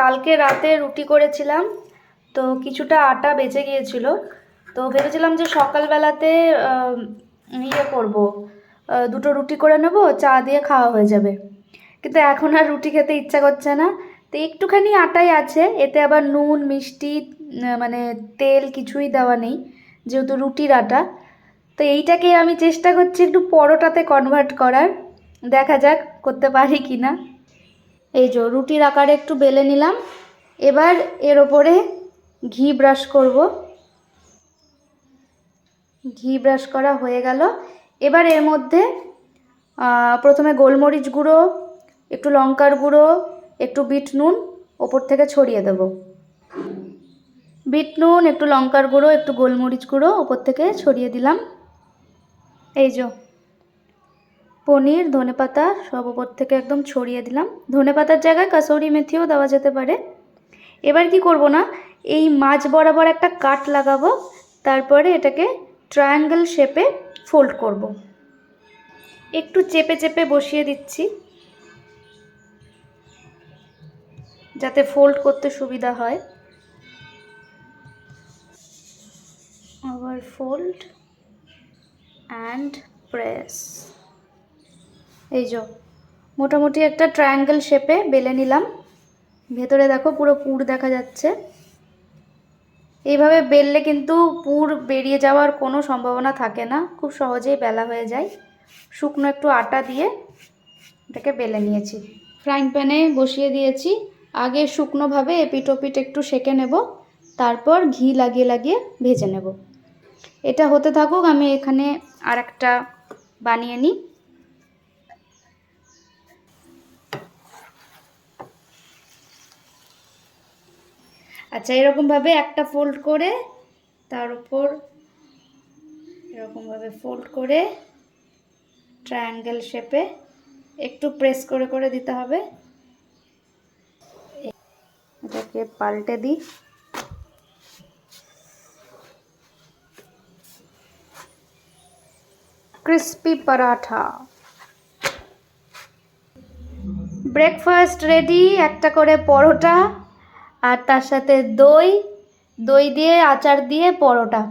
কালকে রাতে রুটি করেছিলাম, তো কিছুটা আটা বেঁচে গিয়েছিল। তো ভেবেছিলাম যে সকালবেলাতে ইয়ে করব। দুটো রুটি করে নেব, চা দিয়ে খাওয়া হয়ে যাবে। কিন্তু এখন আর রুটি খেতে ইচ্ছা করছে না। তো একটুখানি আটাই আছে, এতে আবার নুন, মিষ্টি মানে তেল কিছুই দেওয়া নেই, যেহেতু রুটির আটা। তো এইটাকে আমি চেষ্টা করছি একটু পরোটাতে কনভার্ট করার। দেখা যাক করতে পারি কি না এই যে রুটির আকারে একটু বেলে নিলাম। এবার এর ওপরে ঘি ব্রাশ করব। ঘি ব্রাশ করা হয়ে গেল। এবার এর মধ্যে প্রথমে গোলমরিচ গুঁড়ো, একটু লঙ্কার গুঁড়ো, একটু বিট নুন ওপর থেকে ছড়িয়ে দেব। বিট নুন, একটু লঙ্কার গুঁড়ো, একটু গোলমরিচ গুঁড়ো ওপর থেকে ছড়িয়ে দিলাম। এই যে পনির, ধনেপাতা সব ওপর থেকে একদম ছড়িয়ে দিলাম। ধনেপাতার জায়গায় কাসৌরি মেথিও দেওয়া যেতে পারে। এবার কি করব না, এই মাছ বরাবর একটা কাট লাগাবো, তারপরে এটাকে ট্রায়াঙ্গেল শেপে ফোল্ড করব। একটু চেপে চেপে বসিয়ে দিচ্ছি, যাতে ফোল্ড করতে সুবিধা হয়। আবার ফোল্ড অ্যান্ড প্রেস এই যে, মোটামুটি একটা ট্রায়াঙ্গেল শেপে বেলে নিলাম। ভেতরে দেখো পুরো পুর দেখা যাচ্ছে। এইভাবে বেললে কিন্তু পুর বেরিয়ে যাওয়ার কোনো সম্ভাবনা থাকে না, খুব সহজেই বেলা হয়ে যায়। শুকনো একটু আটা দিয়ে এটাকে বেলে নিয়েছি। ফ্রাইং প্যানে বসিয়ে দিয়েছি। আগে শুকনোভাবে এপিট ওপিট একটু সেকে নেব, তারপর ঘি লাগিয়ে লাগিয়ে ভেজে নেব। এটা হতে থাকুক, আমি এখানে আর একটা বানিয়ে নিই। আচ্ছা এরকমভাবে একটা ফোল্ড করে, তার উপর এরকমভাবে ফোল্ড করে ট্রায়াঙ্গেল শেপে একটু প্রেস করে করে দিতে হবে। এটাকে পাল্টে দিই। ক্রিস্পি পরাঠা ব্রেকফাস্ট রেডি একটা করে পরোটা। আর তার সাথে দই দই দিয়ে আচার দিয়ে পরোটা।